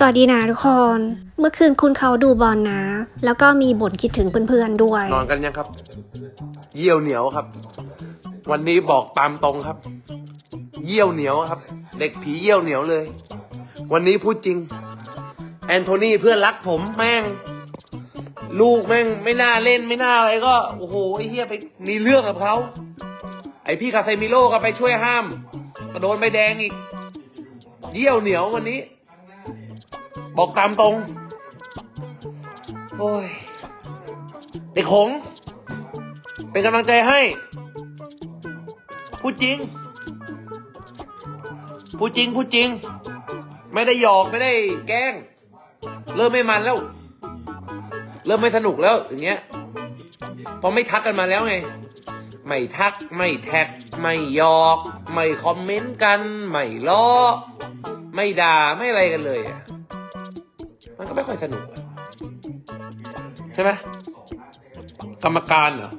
สวัสดีนะทุกคน เมื่อคืนคุณเขาดูบอลนะ แล้วก็มีบ่นคิดถึงเพื่อนๆด้วย นอนกันยังครับ เยี่ยวเหนียวครับ วันนี้บอกตามตรงครับ เยี่ยวเหนียวครับ เด็กผีเยี่ยวเหนียวเลย วันนี้พูดจริง แอนโทนีเพื่อนรักผมแม่ง ลูกแม่งไม่น่าเล่นไม่น่าอะไรก็ โอ้โหไอ้เหี้ยไปมีเรื่องกับเขาไอพี่คาเซมิโลก็ไปช่วยห้ามก็โดนใบแดงอีก เยี่ยวเหนียววันนี้ บอกตามตรง โอ้ย เด็กหง เป็นกำลังใจให้ พูดจริง พูดจริง พูดจริง ไม่ได้หยอกไม่ได้แกล้ง เริ่มไม่มันแล้ว เริ่มไม่สนุกแล้วอย่างเงี้ยเพราะไม่ทักกันมาแล้วไง ไม่ทักไม่แท็ก ไม่หยอก ไม่คอมเมนต์กัน ไม่ล้อ ไม่ด่า ไม่อะไรกันเลยอะ มันก็ไม่ค่อยสนุกใช่ไหมกรรมการเหรอ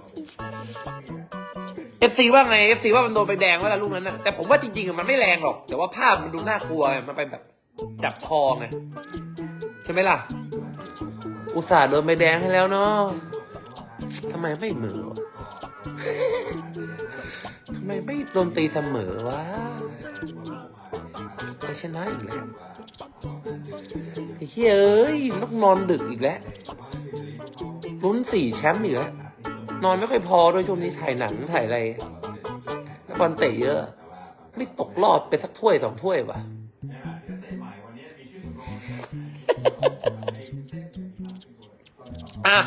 เอฟซีว่าไงเอฟซีว่ามันโดนไปแดงแล้วล่ะลูกนั้นนะแต่ผมว่าจริงๆอะมันไม่แรงหรอก แต่ว่าภาพมันดูน่ากลัวไงมันไปแบบจับคอไงใช่ไหมล่ะ อุตส่าห์โดนใบแดงให้แล้วเนาะทำไมไม่เหมือทำไมไม่โดนตีเสมอวะไปชนะอีกแล้ว ไอ้เฮ้ยเอ้ยนกนอนดึกอีกแล้วลุ้นสี่แชมป์อีกแล้วนอนไม่ค่อยพอด้วยช่วงนี้ถ่ายหนังถ่ายอะไรแล้วบอลเตะเยอะ ไม่ตกรอบไปสักถ้วยสองถ้วยวะอะ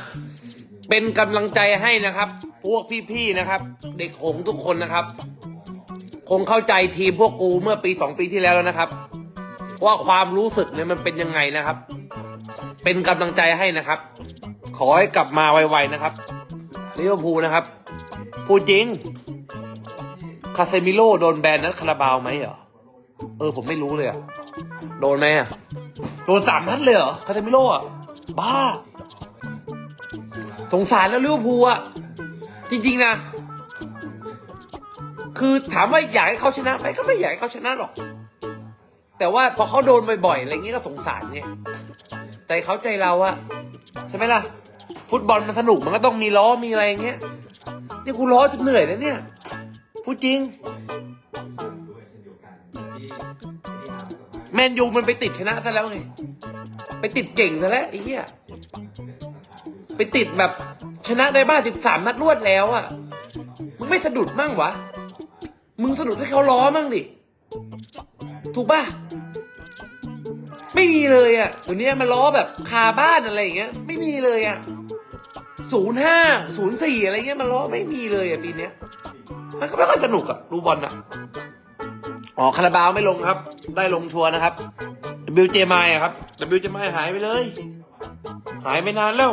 เป็นกำลังใจให้นะครับ พวกพี่ๆนะครับ เด็กหงทุกคนนะครับ คงเข้าใจทีมพวกกูเมื่อปีสองปีที่แล้วแล้วนะครับ ว่าความรู้สึกเนี่ยมันเป็นยังไงนะครับ เป็นกำลังใจให้นะครับ ขอให้กลับมาไวๆนะครับลิเวอร์พูลนะครับ พูดจริง คาเซมิโลโดนแบนนัดคาราบาวไหมเหรอ เออ ผมไม่รู้เลยอะโดนไหมอะโดนสามนัดเลยเหรอ คาเซมิโลอะบ้า สงสารแล้วลิเวอร์พูลอะจริง ๆ นะ คือถามว่าอยากให้เขาชนะไหมก็ไม่อยากให้เขาชนะหรอก แต่ว่าพอเขาโดนบ่อยๆอะไรเงี้ยก็สงสารไงใจเขาใจเราอะใช่ไหมล่ะ ฟุตบอลมันสนุกมันก็ต้องมีล้อมีอะไรอย่างเงี้ยนี่กูล้อจนเหนื่อยแล้วเนี่ยพูดจริง แมนยูมันไปติดชนะซะแล้วไงไปติดเก่งซะแล้วไอ้เหี้ยไปติดแบบชนะในบ้านสิบสามนัดรวดแล้วอะมึงไม่สะดุดมั่งวะ มึงสะดุดให้เขาล้อมั่งดิ ถูกป่ะ ไม่มีเลยอะ่ะเดี๋ยวนี้มาล้อแบบคาบ้านอะไรอย่างเงี้ย ไม่มีเลยอะ่ะศูนย์ห้าศูนย์สี่อะไรเงี้ยมาล้อไม่มีเลยอะ่ะปีเนี้ย มันก็ไม่ค่อยสนุกอะ่ะดูบอลอะอ๋อคาราบาวไม่ลงครับ ได้ลงชัวร์นะครับ WJ ไมอะครับ WJ ไมหายไปเลย หายไปนานแล้ว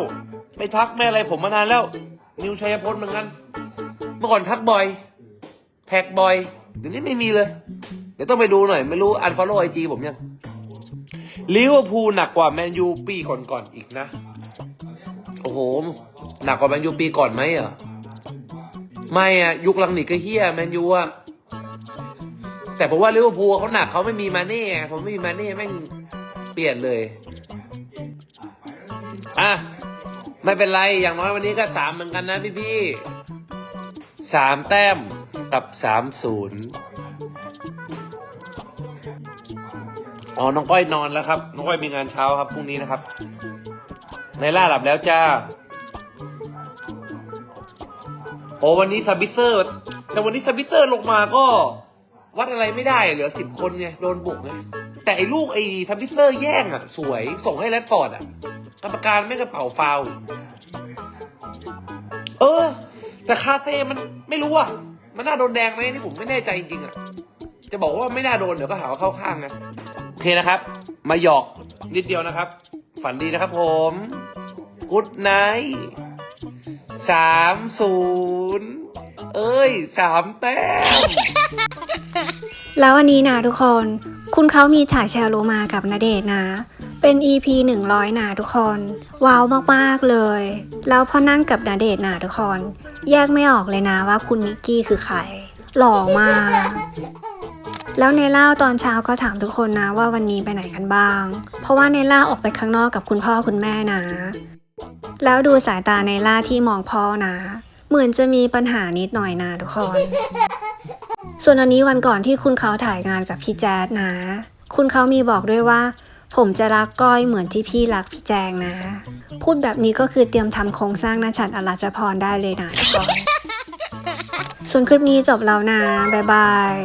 ไม่ทักไม่อะไรผมมานานแล้ว นิวชัยพลเหมือนกัน เมื่อก่อนทักบ่อย แท็กบ่อยเดี๋ยวนี้ไม่มีเลย เดี๋ยวต้องไปดูหน่อย ไม่รู้อันฟอลโล่ไอจีผมยัง ลิเวอร์พูลหนักกว่าแมนยูปีก่อนๆอีกนะ โอ้โห หนักกว่าแมนยูปีก่อนไหมเหรอไม่อะ ยุคลังนิกก็เฮียแมนยูอะแต่ผมว่าลิเวอร์พูลเขาหนักเขาไม่มีมาเน่ไงผมไม่มีมาเน่แม่งเปลี่ยนเลยอะไม่เป็นไรอย่างน้อยวันนี้ก็สามเหมือนกันนะพี่พี่ๆสามแต้มกับสามศูนย์ อ๋อ น้องก้อยนอนแล้วครับ น้องก้อยมีงานเช้าครับพรุ่งนี้นะครับ ในล่าหลับแล้วจ้า โอ้วันนี้ซาบิเซอร์ แต่วันนี้ซาบิเซอร์ลงมาก็ วัดอะไรไม่ได้เหลือสิบคนไงโดนบุกไงแต่ไอ้ลูกไอ้ซาบิเซอร์แย่งอะ สวยส่งให้แรดฟอร์ดอะกรรมการไม่กระเป๋าฟาวเออ แต่คาเซมันไม่รู้อะ มันน่าโดนแดงไหมนี่ผมไม่แน่ใจจริงๆอะ จะบอกว่าไม่น่าโดนเดี๋ยวก็หาว่าเข้าข้างนะ อเคนะครับ มาหยอกนิดเดียวนะครับ ฝันดีนะครับผมกุ๊ดไนท์สามศูนย์เอ้ยสามแต้ม แล้ววันนี้นะทุกคน คุณเขามีฉายแชร์โลมากับนาเดชน์นะ เป็น EP 100นะทุกคน ว้าวมากๆเลย แล้วพอนั่งกับนาเดชน์นะทุกคน แยกไม่ออกเลยนะว่าคุณมิกกี้คือใคร หล่อมาก แล้วในล่าตอนเช้าก็ถามทุกคนนะว่าวันนี้ไปไหนกันบ้าง เพราะว่าในล่าออกไปข้างนอกกับคุณพ่อคุณแม่นะ แล้วดูสายตาในล่าที่มองพ่อนะ เหมือนจะมีปัญหานิดหน่อยนะทุกคน ส่วนอันนี้วันก่อนที่คุณเขาถ่ายงานกับพี่แจ๊ดนะ คุณเขามีบอกด้วยว่า ผมจะรักก้อยเหมือนที่พี่รักพี่แจงนะ พูดแบบนี้ก็คือเตรียมทำโครงสร้างหน้าฉันอรัชพรได้เลยนะทุกคนส่วนคลิปนี้จบแล้วนะบ๊ายบาย